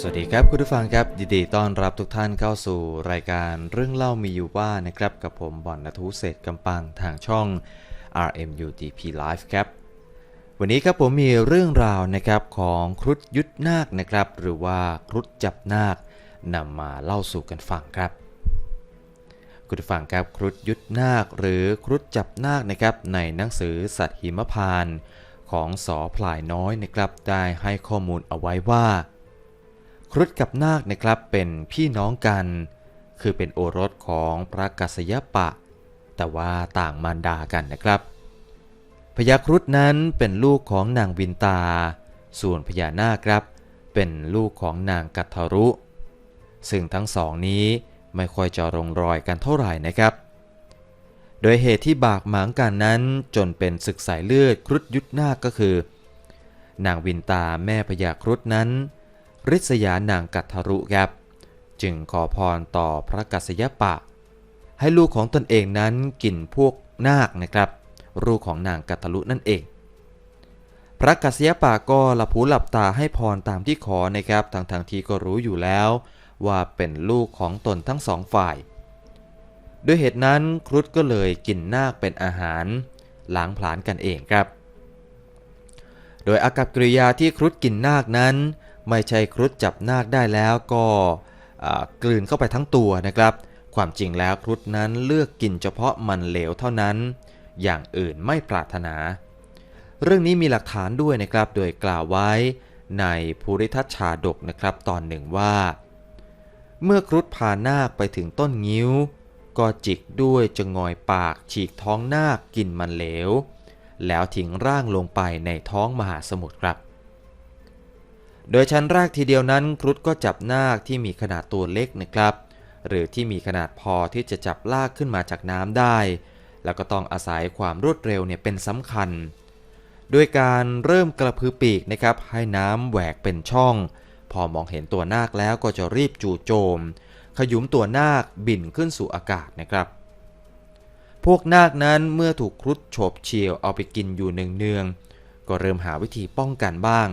สวัสดีครับคุณผู้ฟังครับยินดีต้อนรับทุกท่านเข้าสู่รายการเรื่องเล่ามีอยู่ว่านะครับกับผมบอนนทุเศรษกำปังทางช่อง RMUTP Live ครับวันนี้ครับผมมีเรื่องราวนะครับของครุฑยุทธนาคนะครับ หรือว่าครุฑจับนาคนำมาเล่าสู่กันฟังครับคุณผู้ฟังครับครุฑยุทธนาคหรือครุฑจับนาคนะครับในหนังสือสัตว์หิมพานของสอพลายน้อยนะครับได้ให้ข้อมูลเอาไว้ว่า ครุฑกับนาคนะครับเป็นพี่น้องกัน คือเป็นโอรสของพระกัสยปะ แต่ว่าต่างมารดากันนะครับ พญาครุฑนั้นเป็นลูกของนางวินตา ส่วนพญานาคครับ เป็นลูกของนางกัทธรุ ซึ่งทั้งสองนี้ไม่ค่อยจะลงรอยกันเท่าไหร่นะครับ โดยเหตุที่บากหมางกันนั้นจนเป็นศึกสายเลือดครุฑยุทธนาคก็คือ นางวินตาแม่พญาครุฑนั้น ริษยานางกัทธรุครับจึงขอพรต่อพระกัสยปะ ให้ลูกของตนเองนั้นกินพวกนาคนะครับลูกของนางกัทธรุนั่นเอง พระกัสยปะก็หลับหูหลับตาให้พรตามที่ขอนะครับทางทางที่ก็รู้อยู่แล้ว ว่าเป็นลูกของตนทั้งสองฝ่าย ด้วยเหตุนั้นครุฑก็เลยกินนาคเป็นอาหารล้างผลาญกันเองครับ โดยอากับกริยาที่ครุฑกินนาคนั้น ไม่ใช่ครุฑจับนาคได้แล้วก็กลืนเข้าไปทั้งตัวนะครับ ความจริงแล้วครุฑนั้นเลือกกินเฉพาะมันเหลวเท่านั้น อย่างอื่นไม่ปรารถนา เรื่องนี้มีหลักฐานด้วยนะครับ โดยกล่าวไว้ในภูริทัชชาดกนะครับตอนหนึ่งว่า เมื่อครุฑพานาคไปถึงต้นงิ้ว ก็จิกด้วยจงอยปากฉีกท้องนาคกินมันเหลว แล้วทิ้งร่างลงไปในท้องมหาสมุทรครับ โดยชั้นแรกทีเดียวนั้นครุฑก็จับนาคที่มีขนาดตัวเล็กนะครับ หรือที่มีขนาดพอที่จะจับลากขึ้นมาจากน้ำได้ แล้วก็ต้องอาศัยความรวดเร็วเนี่ยเป็นสำคัญ ด้วยการเริ่มกระพือปีกนะครับให้น้ำแหวกเป็นช่อง พอมองเห็นตัวนาคแล้วก็จะรีบจู่โจม ขยุมตัวนาคบินขึ้นสู่อากาศนะครับพวกนาคนั้นเมื่อถูกครุฑโฉบเฉียวเอาไปกินอยู่เนืองๆก็เริ่มหาวิธีป้องกันบ้าง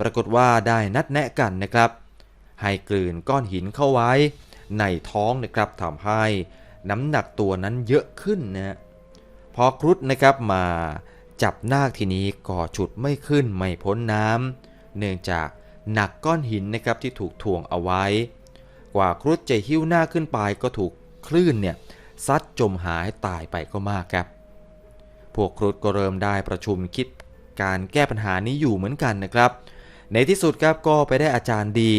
ปรากฏว่าได้นัดแนะกันนะครับ ให้กลืนก้อนหินเข้าไว้ ในท้องนะครับทำให้น้ำหนักตัวนั้นเยอะขึ้นนะพอครุฑนะครับมาจับนาคทีนี้ก็ฉุดไม่ขึ้นไม่พ้นน้ำเนื่องจากหนักก้อนหินนะครับที่ถูกถ่วงเอาไว้ กว่าครุฑจะหิ้วหน้าขึ้นไปก็ถูกคลื่นเนี่ยซัดจมหายตายไปก็มากครับ พวกครุฑก็เริ่มได้ประชุมคิดการแก้ปัญหานี้อยู่เหมือนกันนะครับ ในที่สุดครับก็ไปได้อาจารย์ดี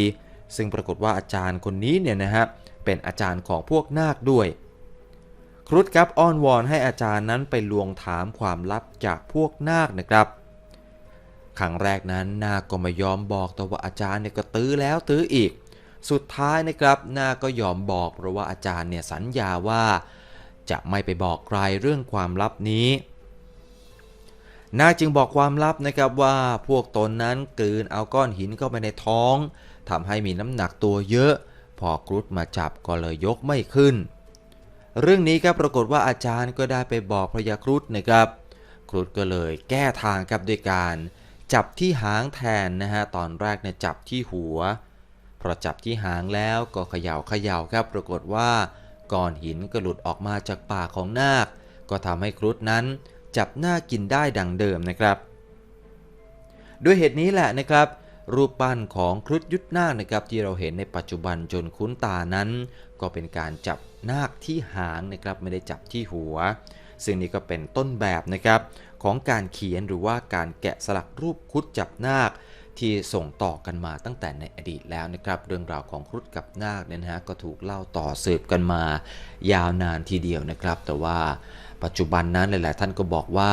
ซึ่งปรากฏว่าอาจารย์คนนี้เนี่ยนะฮะเป็นอาจารย์ของพวกนาคด้วย ครุฑครับอ้อนวอนให้อาจารย์นั้นไปลวงถามความลับจากพวกนาคนะครับครั้งแรกนั้นนาคก็ไม่ยอมบอกแต่ว่าอาจารย์เนี่ยก็ตื้อแล้วตื้ออีก สุดท้ายนะครับนาคก็ยอมบอกเพราะว่าอาจารย์เนี่ยสัญญาว่า จะไม่ไปบอกใครเรื่องความลับนี้ นาจึงบอกความลับนะครับว่าพวกตนนั้นกลืนเอาก้อนหินเข้าไปในท้องทำให้มีน้ำหนักตัวเยอะ พอกรุดมาจับก็เลยยกไม่ขึ้น เรื่องนี้ครับปรากฏว่าอาจารย์ก็ได้ไปบอกพระยาครุฑนะครับ ครุฑก็เลยแก้ทางครับด้วยการจับที่หางแทนนะฮะตอนแรกเนี่ยจับที่หัวพอจับที่หางแล้วก็เขย่าเขย่าครับปรากฏว่าก้อนหินก็หลุดออกมาจากปากของนาค ก็ทำให้ครุฑนั้น จับหน้ากินได้ดังเดิมนะครับ ด้วยเหตุนี้แหละนะครับ รูปปั้นของครุฑยุทธนาคนะครับที่เราเห็นในปัจจุบันจนคุ้นตานั้น ก็เป็นการจับนาคที่หางนะครับไม่ได้จับที่หัว ซึ่งนี่ก็เป็นต้นแบบนะครับของการเขียนหรือว่าการแกะสลักรูปครุฑจับนาคที่ส่งต่อกันมาตั้งแต่ในอดีตแล้วนะครับ เรื่องราวของครุฑกับนาคเนี่ยนะฮะก็ถูกเล่าต่อสืบกันมายาวนานทีเดียวนะครับ แต่ว่าปัจจุบันนั้นหลาย ๆ ท่านก็บอกว่า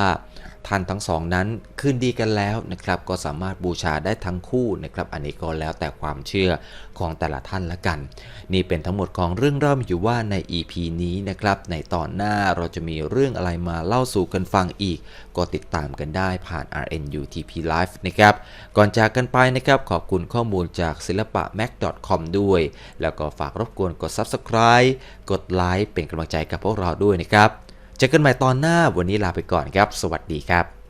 ท่านทั้งสองนั้นคืนดีกันแล้วนะครับ ก็สามารถบูชาได้ทั้งคู่นะครับ อันนี้ก็แล้วแต่ความเชื่อของแต่ละท่านละกัน นี่เป็นทั้งหมดของเรื่องเล่าอยู่ว่าใน EP นี้นะครับ ในตอนหน้าเราจะมีเรื่องอะไรมาเล่าสู่กันฟังอีก ก็ติดตามกันได้ผ่าน RNU TP Live นะครับ ก่อนจากกันไปนะครับ ขอบคุณข้อมูลจากศิลปะ mac.com ด้วย แล้วก็ฝากรบกวนกด Subscribe กดไลค์เป็นกำลังใจกับพวกเราด้วยนะครับ เจอกันใหม่ตอนหน้าวันนี้ลาไปก่อนครับ สวัสดีครับ